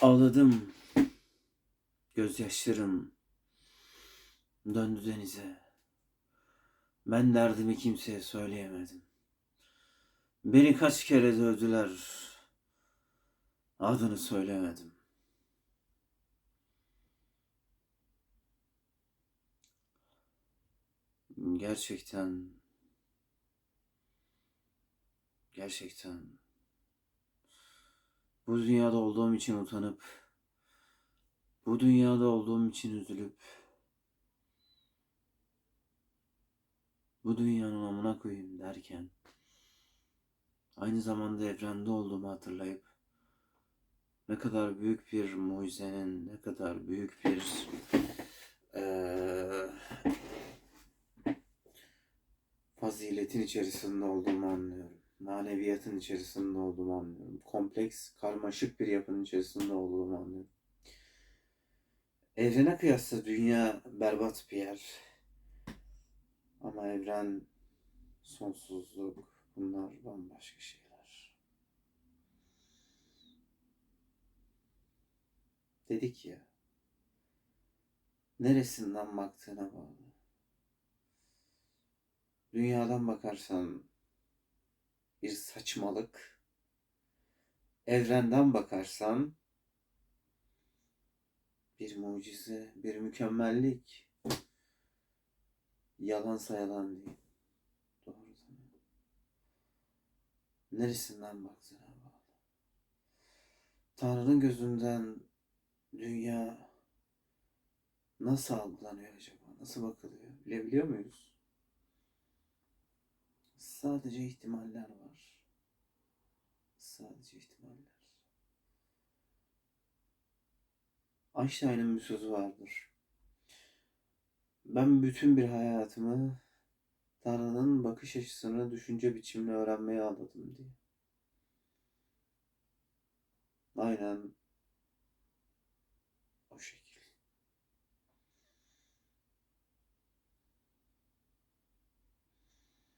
Ağladım. Gözyaşlarım döndü denize. Ben derdimi kimseye söyleyemedim. Beni kaç kere dövdüler. Adını söylemedim. Gerçekten gerçekten bu dünyada olduğum için utanıp bu dünyada olduğum için üzülüp bu dünyanın amına koyayım derken aynı zamanda evrende olduğumu hatırlayıp ne kadar büyük bir mucizenin, ne kadar büyük bir eee, faziletin içerisinde olduğumu anlıyorum. Maneviyatın içerisinde olduğumu anlıyorum. Kompleks, karmaşık bir yapının içerisinde olduğumu anlıyorum. Evrene kıyasla dünya berbat bir yer. Ama evren, sonsuzluk, bunlar bambaşka şeyler. Dedik ya, neresinden baktığına bağlı. Dünyadan bakarsan bir saçmalık, evrenden bakarsan bir mucize, bir mükemmellik. Yalansa yalan değil. Doğru tamam. Neresinden baktığına bağlı. Tanrı'nın gözünden dünya nasıl algılanıyor acaba? Nasıl bakılıyor? Bilebiliyor muyuz? Sadece ihtimaller var. Sadece ihtimaller. Einstein'ın bir sözü vardır. Ben bütün bir hayatımı Tanrı'nın bakış açısını düşünce biçimini öğrenmeye adadım diye. Aynen